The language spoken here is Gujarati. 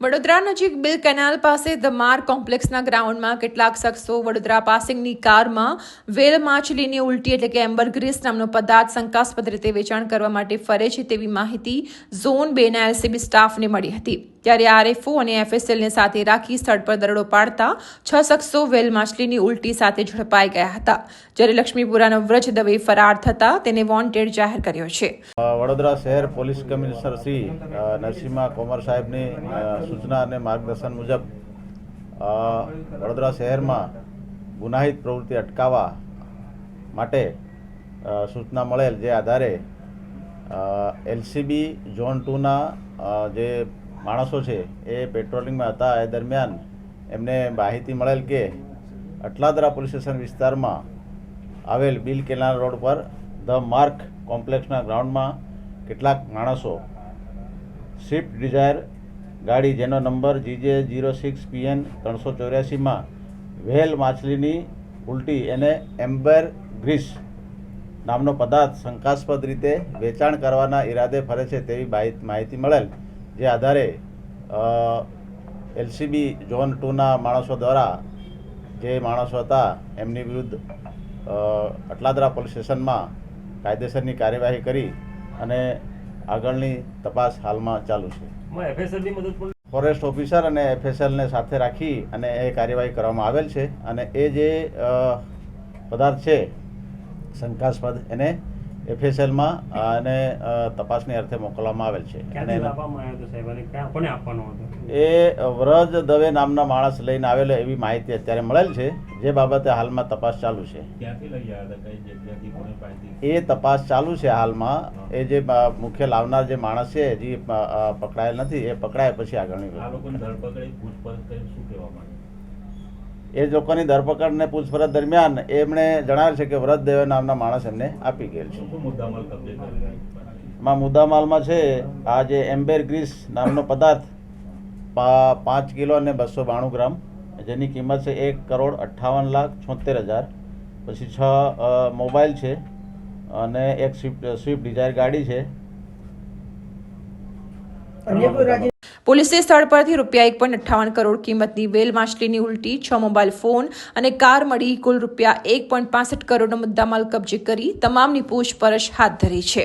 વડોદરા નજીક બિલ કેનાલ પાસે ધ માર કોમ્પ્લેક્સના ગ્રાઉન્ડમાં કેટલાક શખ્સો વડોદરા પાસિંગની કારમાં વેલ માછલીની ઉલટી એટલે કે એમ્બરગ્રીસ નામનો પદાર્થ શંકાસ્પદ રીતે વેચાણ કરવા માટે ફરે છે તેવી માહિતી ઝોન બેના એલસીબી સ્ટાફને મળી હતી. ત્યારે આરએફઓ અને એફએસએલને સાથે રાખી સ્થળ પર દરોડો પાડતા છ શખ્સો વેલ માછલીની ઉલટી સાથે ઝડપાઈ ગયા હતા. જ્યારે લક્ષ્મીપુરાનો વ્રજ દવે ફરાર થતા તેને વોન્ટેડ જાહેર કર્યો છે. વડોદરા શહેર પોલીસ કમિશનર શ્રી નરસિંહા કોમર સાહેબની સૂચના અને માર્ગદર્શન મુજબ વડોદરા શહેરમાં ગુનાહિત પ્રવૃત્તિ અટકાવવા માટે સૂચના મળેલ જે આધારે એલસીબી ઝોન ટુના જે માણસો છે, એ પેટ્રોલિંગમાં હતા. એ દરમિયાન એમને માહિતી મળેલ કે અટલાદરા પોલીસ સ્ટેશન વિસ્તારમાં આવેલ બિલ કેનાલ રોડ પર ધ માર્ક કોમ્પ્લેક્સના ગ્રાઉન્ડમાં કેટલાક માણસો સ્વિફ્ટ ડિઝાયર ગાડી જેનો number GJ zero six PN ત્રણસો ચોર્યાસીમાં વ્હેલ માછલીની ઉલટી એને એમ્બર ગ્રીસ નામનો પદાર્થ શંકાસ્પદ રીતે વેચાણ કરવાના ઈરાદે ફરે છે તેવી માહિત- મળેલ, જે આધારે એલસીબી ઝોન ટુના માણસો દ્વારા જે માણસો હતા એમની વિરુદ્ધ અટલાદરા પોલીસ સ્ટેશનમાં કાયદેસરની કાર્યવાહી કરી અને આગળની તપાસ હાલમાં ચાલુ છે. ફોરેસ્ટ ઓફિસર અને એફએસએલને સાથે રાખી અને એ કાર્યવાહી કરવામાં આવેલ છે અને એ જે પદાર્થ છે શંકાસ્પદ એને એફએસએલમાં અને તપાસની અર્થે મોકલવામાં આવેલ છે. અને એ વ્રજ દવે નામના માણસ લઈને આવેલો એવી માહિતી અત્યારે મળેલ છે જે બાબતે હાલમાં તપાસ ચાલુ છે. એ તપાસ ચાલુ છે હાલમાં. એ જે મુખ્ય લાવનાર જે માણસ છે હજી પકડાયેલ નથી એ પકડાય પછી આગળની ધરપકડ પૂછપરછ શું કહેવા માંગે? એ લોકોની ધરપકડ ને પૂછપરછ દરમિયાન એમણે જણાવ્યું છે કે વ્રત દેવ નામના માણસ એમને આપી ગયેલ છે. એમાં મુદ્દામાલમાં છે આ જે એમ્બેર ગ્રીસ નામનો પદાર્થ પા- પાંચ કિલો અને બસો બાણું ગ્રામ જેની કિંમત છે એક કરોડ અઠ્ઠાવન લાખ છોતેર હજાર. પછી છ મોબાઈલ છે અને એક સ્વિફ્ટ સ્વિફ્ટ ડિઝાયર ગાડી છે. પોલીસે સ્થળ પરથી રૂપિયા એક પોઈન્ટ અઠ્ઠાવન કરોડ કિંમતની વેલ માછલીની ઉલટી, છ મોબાઈલ ફોન અને કાર મળી કુલ રૂપિયા એક પોઈન્ટ પાસઠ કરોડનો મુદ્દામાલ કબજે કરી તમામની પૂછપરછ હાથ ધરી છે.